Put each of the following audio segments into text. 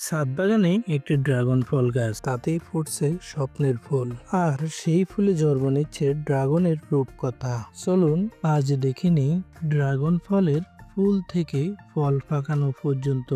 ছাদ বাগানে একটি ড্রাগন ফল গাছ। তাতেই ফুটছে স্বপ্নের ফুল। আর সেই ফুলে জন্ম নিচ্ছে ড্রাগনের রূপকথা। চলুন আজ দেখিনি ড্রাগন ফলের ফুল থেকে ফল পাকানো পর্যন্ত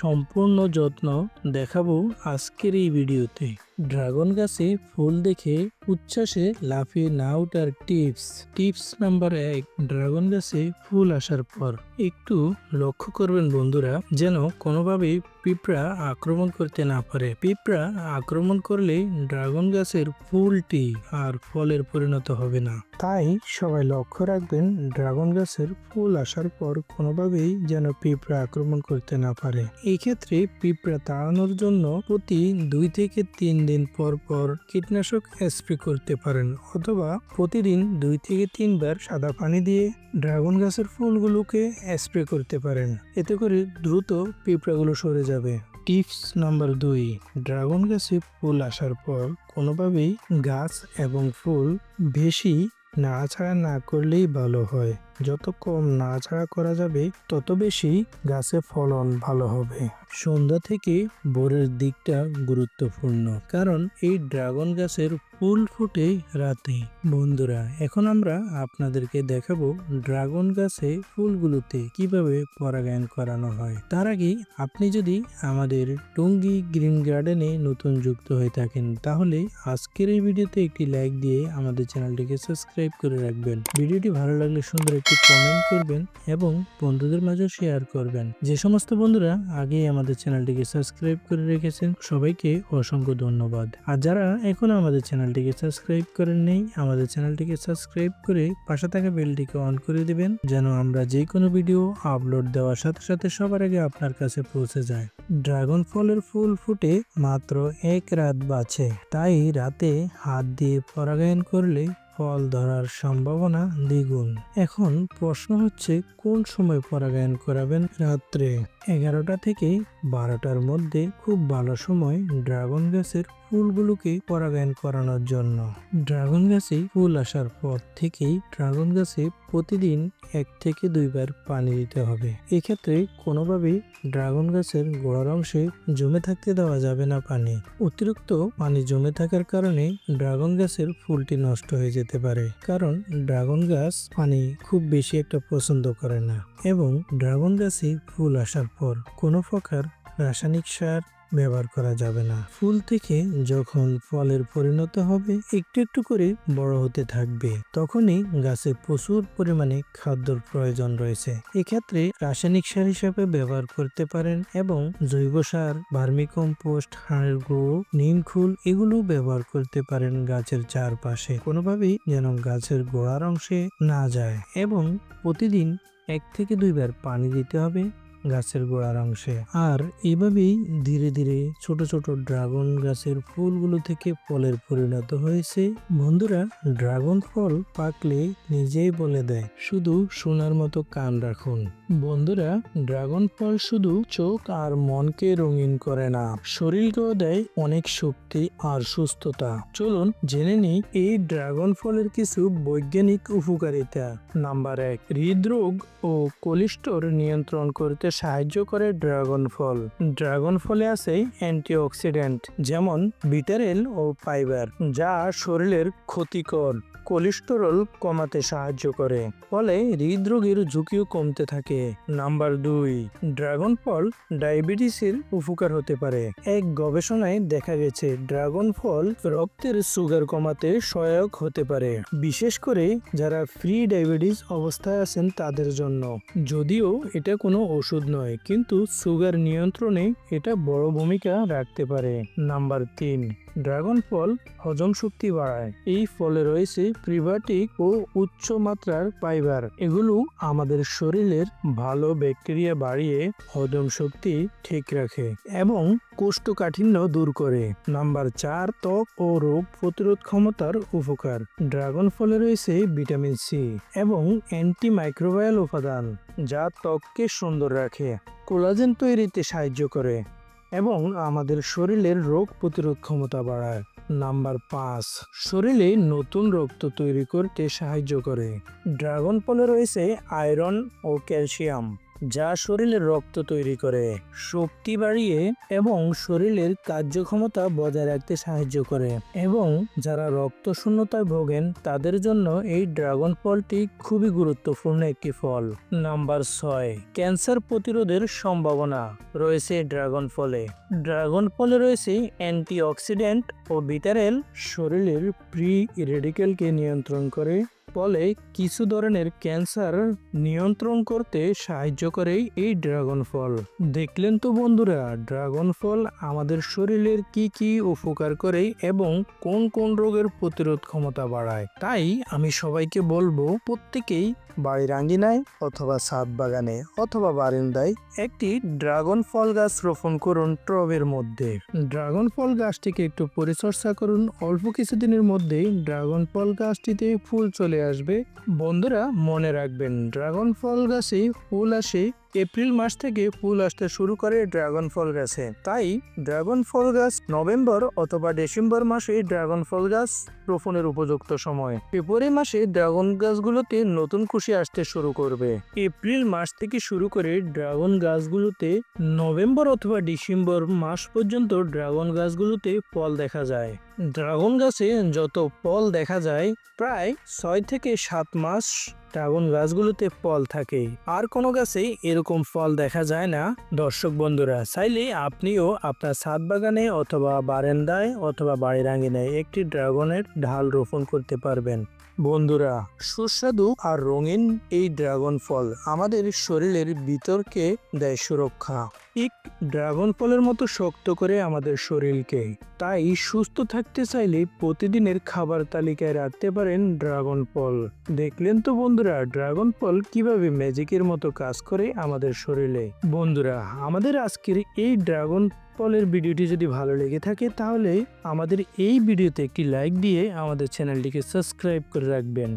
সম্পূর্ণ যত্ন দেখাবো আজকের এই ভিডিওতে। ড্রাগন গাছে ফুল দেখে উচ্ছ্বাসে লাফিয়ে না ওঠার টিপস। টিপস নাম্বার এক, ড্রাগন গাছে ফুল আসার পর। একটু লক্ষ্য করবেন বন্ধুরা, যেন কোনোভাবেই পিঁপড়া আক্রমণ করতে না পারে। পিঁপড়া আক্রমণ করলে ড্রাগন গাছের ফুলটি আর ফলের পরিণত হবে না। তাই সবাই লক্ষ্য রাখবেন, ড্রাগন গাছের ফুল আসার পর কোনোভাবেই যেন পিঁপড়া আক্রমণ করতে না পারে। এক্ষেত্রে পিঁপড়া তাড়ানোর জন্য প্রতি দুই থেকে তিন দিন পর পর কীটনাশক স্প্রে করতে পারেন অথবা প্রতিদিন দুই থেকে তিনবার সাদা পানি দিয়ে ড্রাগন গাছের ফুলগুলোকে স্প্রে করতে পারেন। এতে করে দ্রুত পিঁপড়াগুলো সরে যাবে। টিপস নাম্বার দুই, ড্রাগন গাছে ফুল আসার পর কোনোভাবেই গাছ এবং ফুল বেশি নাড়াছাড়া না করলেই ভালো হয়। যত কম নাড়াছাড়া করা যাবে, তত বেশি গাছে ফলন ভালো হবে। সন্ধ্যা থেকে ভোরের দিকটা গুরুত্বপূর্ণ, কারণ এই ড্রাগন গাছের ফুল ফুটে রাতে। বন্ধুরা, এখন আমরা আপনাদেরকে দেখাবো ড্রাগন গাছে ফুলগুলোতে কীভাবে পরাগায়ন করানো হয়। তার আগে আপনি যদি আমাদের টুঙ্গি গ্রিন গার্ডেনে নতুন যুক্ত হয়ে থাকেন, তাহলে আজকের এই ভিডিওতে একটি লাইক দিয়ে আমাদের চ্যানেলটিকে সাবস্ক্রাইব করে রাখবেন। ভিডিওটি ভালো লাগলে সুন্দর একটি কমেন্ট করবেন এবং বন্ধুদের মাঝে শেয়ার করবেন। যে সমস্ত বন্ধুরা আগে আমাদের চ্যানেলটিকে সাবস্ক্রাইব করে রেখেছেন, সবাইকে অসংখ্য ধন্যবাদ। আর যারা এখনও আমাদের চ্যানেলটিকে সাবস্ক্রাইব করেন নেই, আমাদের চ্যানেলটিকে সাবস্ক্রাইব করে পাশে থাকা বেলটিকে অন করে দিবেন, যেন আমরা যে কোনো ভিডিও আপলোড দেওয়ার সাথে সাথে সবার আগে আপনার কাছে পৌঁছে যায়। ড্রাগন ফলের ফুল ফুটে মাত্র এক রাত বাঁচে। তাই রাতে হাত দিয়ে পরাগায়ন করলে ফল ধরার সম্ভাবনা দ্বিগুণ। এখন প্রশ্ন হচ্ছে কোন সময় পরাগায়ন করাবেন? রাত্রে। এগারোটা থেকে বারোটার মধ্যে খুব ভালো সময় ড্রাগন গাছের ফুলগুলোকে পরাগায়ন করানোর জন্য। ড্রাগন গাছে ফুল আসার পর থেকেই ড্রাগন গাছে প্রতিদিন এক থেকে দুইবার পানি দিতে হবে। এক্ষেত্রে কোনোভাবেই ড্রাগন গাছের গোড়ার অংশে জমে থাকতে দেওয়া যাবে না পানি। অতিরিক্ত পানি জমে থাকার কারণে ড্রাগন গাছের ফুলটি নষ্ট হয়ে যেতে পারে। কারণ ড্রাগন গাছ পানি খুব বেশি একটা পছন্দ করে না। এবং ড্রাগন গাছে ফুল আসার পর কোনো প্রকার রাসায়নিক সার ব্যবহার করা যাবে না। ফুল থেকে যখন ফলের পরিণত হবে, একটু একটু করে বড় হতে থাকবে। তখনই গাছে প্রচুর পরিমাণে খাদ্যর প্রয়োজন রয়েছে। এক্ষেত্রে রাসায়নিক সার হিসেবে ব্যবহার করতে পারেন এবং জৈব সার, ভার্মিকম্পোস্ট, হাড়ের গুঁড়ো নিমখুল এগুলো ব্যবহার করতে পারেন গাছের চারপাশে। কোনোভাবেই যেন গাছের গোড়ার অংশে না যায় এবং প্রতিদিন এক থেকে দুইবার পানি দিতে হবে গাছের গোড়ার অংশে। আর এভাবেই ধীরে ধীরে ছোট ছোট ড্রাগন গাছের ফুলগুলো থেকে ফলের পরিণত হয়েছে। বন্ধুরা, ড্রাগন ফল পাকলে নিজেই বলে দেয়, শুধু সোনার মতো কান রাখুন। বন্ধুরা, ড্রাগন ফল শুধু চোখ আর মনকে রঙিন করে না, শরীরকেও দেয় অনেক শক্তি আর সুস্থতা। চলুন জেনে নিই, এই ড্রাগন ফলের কিছু বৈজ্ঞানিক উপকারিতা। নাম্বার এক, হৃদরোগ ও কোলেস্টোর নিয়ন্ত্রণ করতে সাহায্য করে ড্রাগন ফল। ড্রাগন ফলে আছে অ্যান্টিঅক্সিডেন্ট, যেমন বিটারেল ও ফাইবার, যা শরীরের ক্ষতিকর। কোলেস্টেরল কমাতে সাহায্য করে, ফলে হৃদরোগের ঝুঁকিও কমতে থাকে। নাম্বার দুই, ড্রাগন ফল ডায়াবেটিসের উপকার হতে পারে। এক গবেষণায় দেখা গেছে, ড্রাগন ফল রক্তের সুগার কমাতে সহায়ক হতে পারে, বিশেষ করে যারা ফ্রি ডায়াবেটিস অবস্থায় আছেন তাদের জন্য। যদিও এটা কোনো ওষুধ নয়, কিন্তু সুগার নিয়ন্ত্রণে এটা বড় ভূমিকা রাখতে পারে। নাম্বার তিন ড্রাগন ফল হজম শক্তি বাড়ায়। এই ফলে রয়েছে প্রিবাটিক ও উচ্চ মাত্রার ফাইবার। এগুলো আমাদের শরীরের ভালো ব্যাকটেরিয়া বাড়িয়ে হজম শক্তি ঠিক রাখে এবং কোষ্ঠকাঠিন্য দূর করে। নাম্বার চার, ত্বক ও রোগ প্রতিরোধ ক্ষমতার উপকার। ড্রাগন ফলে রয়েছে ভিটামিন সি এবং অ্যান্টি মাইক্রোবায়াল উপাদান, যা ত্বককে সুন্দর রাখে। কোলাজেন তৈরিতে সাহায্য করে। এবং আমাদের শরীরের রোগ প্রতিরোধ ক্ষমতা বাড়ায়। নাম্বার পাঁচ, শরীরে নতুন রক্ত তৈরি করতে সাহায্য করে। ড্রাগন ফলে রয়েছে আয়রন ও ক্যালসিয়াম। যা শরীরের রক্ত তৈরি করে, শক্তি বাড়িয়ে এবং শরীরের কার্যক্ষমতা বজায় রাখতে সাহায্য করে এবং যারা রক্ত শূন্যতায় ভোগেন, তাদের জন্য এই ড্রাগন ফলটি খুবই গুরুত্বপূর্ণ একটি ফল। নাম্বার ছয়, ক্যান্সার প্রতিরোধের সম্ভাবনা রয়েছে ড্রাগন ফলে। ড্রাগন ফলে রয়েছে অ্যান্টিঅক্সিডেন্ট ও ভিটারেল শরীরের প্রি রেডিকেলকে নিয়ন্ত্রণ করে। ফলে কিছু ধরনের ক্যান্সার নিয়ন্ত্রণ করতে সাহায্য করে এই ড্রাগন ফল। দেখলেন তো বন্ধুরা, ড্রাগন ফল আমাদের শরীরের কি কি উপকার করে এবং কোন কোন রোগের প্রতিরোধ ক্ষমতা বাড়ায়। তাই আমি সবাইকে বলব, প্রত্যেকেই বাড়ির আঙ্গিনায় অথবা ছাদ বাগানে অথবা বারিন্দায় একটি ড্রাগন ফল গাছ রোপণ করুন টবের মধ্যে। ড্রাগন ফল গাছটিকে একটু পরিচর্যা করুন। অল্প কিছুদিনের মধ্যেই ড্রাগন ফল গাছটিতে ফুল চলে আসবে। বন্ধুরা, মনে রাখবেন, ড্রাগন ফল গাছে ফুল আসে এপ্রিল মাস থেকে ফুল আসতে শুরু করে ড্রাগন ফল গাছে। তাই ড্রাগন ফল গাছ নভেম্বর অথবা ডিসেম্বর মাসে ড্রাগন ফল গাছ রোপণের উপযুক্ত সময়। ফেব্রুয়ারি মাসে ড্রাগন গাছগুলোতে নতুন খুশি আসতে শুরু করবে। এপ্রিল মাস থেকে শুরু করে ড্রাগন গাছগুলোতে নভেম্বর অথবা ডিসেম্বর মাস পর্যন্ত ড্রাগন গাছগুলোতে ফল দেখা যায়। ড্রাগন গাছে যত ফল দেখা যায়, প্রায় ছয় থেকে সাত মাস ড্রাগন গাছগুলোতে ফল থাকে। আর কোনো গাছে এরকম ফল দেখা যায় না, দর্শক বন্ধুরা। চাইলে আপনিও আপনার ছাদ বাগানে অথবা বারান্দায় অথবা বাড়ির আঙ্গিনায় একটি ড্রাগনের ঢাল রোপণ করতে পারবেন। বন্ধুরা, সুস্বাদু আর রঙিন এই ড্রাগন ফল আমাদের শরীরের বিতর্কে দেয় সুরক্ষা। ঠিক ড্রাগন ফলের মতো শক্ত করে আমাদের শরীরকে। তাই সুস্থ থাকতে চাইলে প্রতিদিনের খাবার তালিকায় রাখতে পারেন ড্রাগন ফল। দেখলেন তো বন্ধুরা, ড্রাগন ফল কীভাবে ম্যাজিকের মতো কাজ করে আমাদের শরীরে। বন্ধুরা, আমাদের আজকের এই ড্রাগন ফলের ভিডিওটি যদি ভালো লেগে থাকে তাহলে আমাদের এই ভিডিওতে একটি লাইক দিয়ে আমাদের চ্যানেলটিকে সাবস্ক্রাইব করে রাখবেন।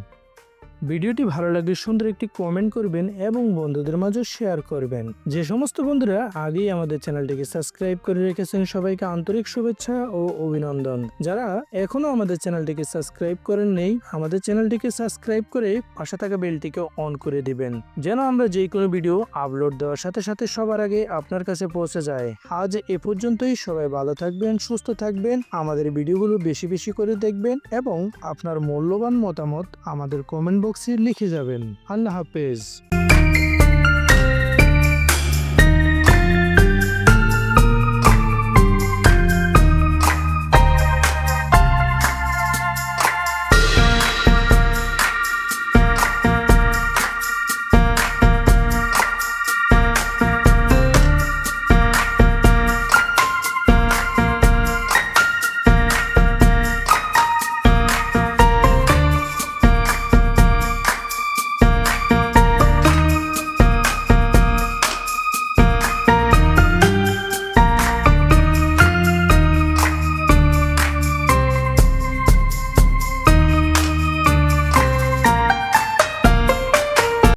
ভিডিওটি ভালো লাগলে সুন্দর একটি কমেন্ট করবেন এবং বন্ধুদের মাঝে শেয়ার করবেন। যে সমস্ত বন্ধুরা আগেই আমাদের চ্যানেলটিকে সাবস্ক্রাইব করে রেখেছেন, সবাইকে আন্তরিক শুভেচ্ছা ও অভিনন্দন। যারা এখনও আমাদের চ্যানেলটিকে সাবস্ক্রাইব করেন নেই, আমাদের চ্যানেলটিকে সাবস্ক্রাইব করে পাশে থাকা বেলটিকে অন করে দিবেন। যেন আমরা যে কোনো ভিডিও আপলোড দেওয়ার সাথে সাথে সবার আগে আপনার কাছে পৌঁছে যায়। আজ এ পর্যন্তই, সবাই ভালো থাকবেন, সুস্থ থাকবেন, আমাদের ভিডিওগুলো বেশি বেশি করে দেখবেন এবং আপনার মূল্যবান মতামত আমাদের কমেন্ট বক্সে লিখে যাবেন আল্লাহ হাফেজ